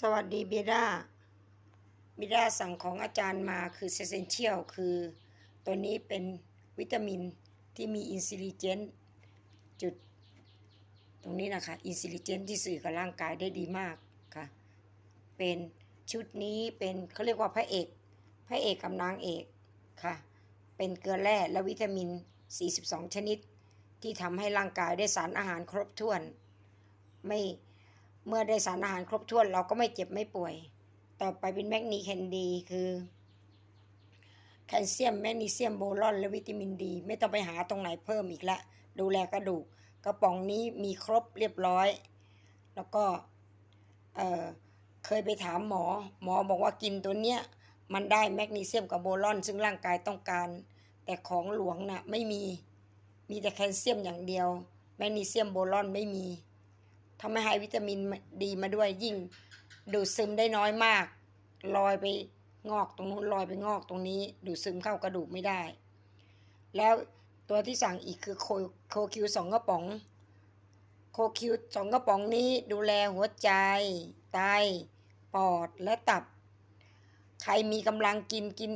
สวัสดีเบด้าเบด้าสั่งของอาจารย์มาคือเซเซนเชียลคือตัวนี้เป็นวิตามินที่มีอินซิลิเจนจุด ตรงนี้นะคะอินซิลิเจนที่สื่อกับร่างกายได้ดีมากค่ะ เป็นชุดนี้เป็นเขาเรียกว่าพระเอก พระเอกกับนางเอกค่ะ เป็นเกลือแร่และวิตามิน 42 ชนิด ที่ทำให้ร่างกายได้สารอาหารครบถ้วน ไม่ เมื่อได้สารอาหารครบถ้วนเราก็ไม่เจ็บไม่ป่วย ต่อไปเป็นแมกนีแคนดีคือแคลเซียมแมกนีเซียมโบรอนและวิตามินดี ไม่ต้องไปหาตรงไหนเพิ่มอีกละ ดูแลกระดูก กระป๋องนี้มีครบเรียบร้อย แล้วก็เออเคยไปถามหมอ หมอบอกว่ากินตัวเนี้ยมันได้แมกนีเซียมกับโบรอน ซึ่งร่างกายต้องการ แต่ของหลวงน่ะไม่มีมีแต่แคลเซียมอย่างเดียว แมกนีเซียมโบรอนไม่มี ทำให้ให้วิตามินดีมาด้วยยิ่ง ดูดซึมได้น้อยมาก ลอยไปงอกตรงนู้นลอยไปงอกตรงนี้ ดูดซึมเข้ากระดูกไม่ได้ แล้วตัวที่สั่งอีกคือโคโคคิวสองกระป๋อง โคคิวสองกระป๋องนี้ดูแลหัวใจ ไต ปอดและตับ ใครมีกำลังกินกิน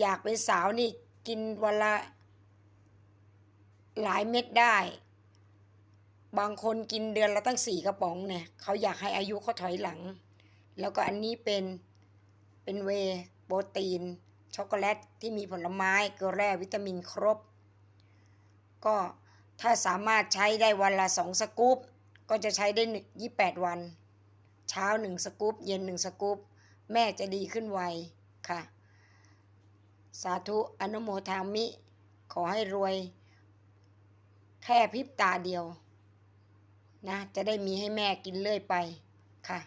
อยากเป็นสาวนี่กินวันละหลายเม็ดได้ บางคนกินเดือนละตั้งสี่กระป๋องเนี่ยเขาอยากให้อายุเขาถอยหลัง แล้วก็อันนี้เป็นเป็นเวโปรตีน ช็อกโกแลตที่มีผลไม้เกลือแร่วิตามินครบ ก็ถ้าสามารถใช้ได้วันละสองสกู๊ปก็จะใช้ได้ยี่แปดวัน เช้าหนึ่งสกู๊ปเย็นหนึ่งสกู๊ปแม่จะดีขึ้นไวค่ะ สาธุอนุโมทามิ ขอให้รวย แค่พริบตาเดียว นะ จะได้มีให้แม่กินเรื่อยไปค่ะ